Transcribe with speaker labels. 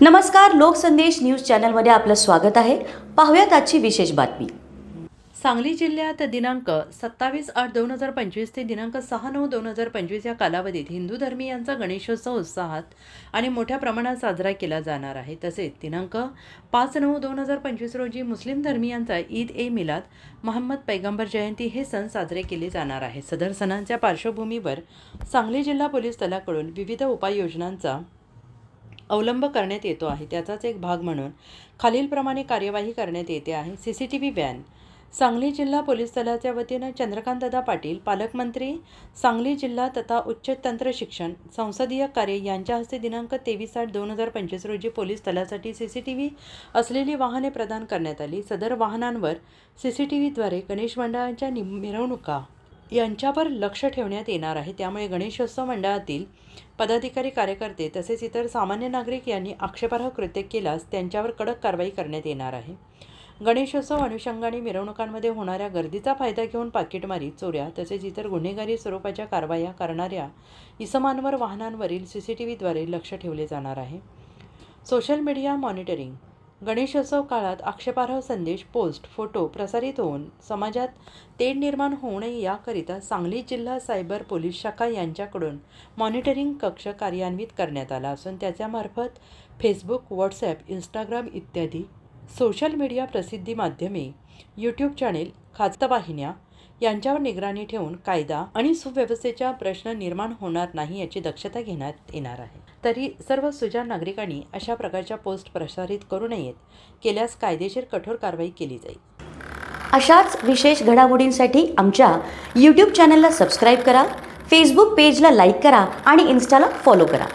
Speaker 1: नमस्कार लोकसंदेश न्यूज चॅनलमध्ये आपलं स्वागत आहे. पाहूयात आजची विशेष बातमी.
Speaker 2: सांगली जिल्ह्यात दिनांक सत्तावीस आठ दोन हजार पंचवीस ते दिनांक सहा नऊ दोन हजार पंचवीस या कालावधीत हिंदू धर्मीयांचा गणेशोत्सव उत्साहात आणि मोठ्या प्रमाणात साजरा केला जाणार आहे. तसेच दिनांक पाच नऊ दोन हजार पंचवीस रोजी मुस्लिम धर्मियांचा ईद ए मिलाद मोहम्मद पैगंबर जयंती हे सण साजरे केले जाणार आहे. सदर सणांच्या पार्श्वभूमीवर सांगली जिल्हा पोलीस दलाकडून विविध उपाययोजनांचा अवलंब करण्यात येतो आहे. त्याचाच एक भाग म्हणून खालीलप्रमाणे कार्यवाही करण्यात येते आहे. C C T V ban. Sangli जिल्हा पोलीस दलाच्या वतीनं चंद्रकांतदा पाटील पालकमंत्री सांगली जिल्हा तथा उच्च तंत्र शिक्षण संसदीय कार्य यांच्या हस्ते दिनांक तेवीस आठ दोन हजार पंचवीस रोजी पोलीस दलासाठी सी सी टी व्ही असलेली वाहने प्रदान करण्यात आली. सदर वाहनांवर सी सी टी व्हीद्वारे गणेश मंडळांच्या नि मिरवणुका यांच्यावर लक्ष ठेवण्यात येणार आहे. त्यामुळे गणेशोत्सव मंडळातील पदाधिकारी कार्यकर्ते तसेच इतर सामान्य नागरिक यांनी आक्षेपार्ह कृत्य केल्यास त्यांच्यावर कडक कारवाई करण्यात येणार आहे. गणेशोत्सव अनुषंगाने मिरवणुकांमध्ये होणाऱ्या गर्दीचा फायदा घेऊन पाकिटमारी चोऱ्या तसेच इतर गुन्हेगारी स्वरूपाच्या कारवाया करणाऱ्या इसमांवर वाहनांवरील सी सी टी व्हीद्वारे लक्ष ठेवले जाणार आहे. सोशल मीडिया मॉनिटरिंग गणेशोत्सव काळात आक्षेपार्ह संदेश पोस्ट फोटो प्रसारित होऊन समाजात तेढ निर्माण होऊ नये याकरिता सांगली जिल्हा सायबर पोलीस शाखा यांच्याकडून मॉनिटरिंग कक्ष कार्यान्वित करण्यात आला असून त्याच्यामार्फत फेसबुक व्हॉट्सॲप इंस्टाग्राम इत्यादी सोशल मीडिया प्रसिद्धी माध्यमे यूट्यूब चॅनेल खातवाहिन्या यांच्यावर निगराणी ठेवून कायदा आणि सुव्यवस्थेचा प्रश्न निर्माण होणार नाही याची दक्षता घेण्यात येणार आहे. तरी सर्व सुजाण नागरिकांनी अशा प्रकारच्या पोस्ट प्रसारित करू नयेत. केल्यास कायदेशीर कठोर कारवाई केली जाईल.
Speaker 1: अशाच विशेष घडामोडींसाठी आमच्या यूट्यूब चॅनलला सबस्क्राईब करा फेसबुक पेजला लाईक करा आणि इन्स्टाला फॉलो करा.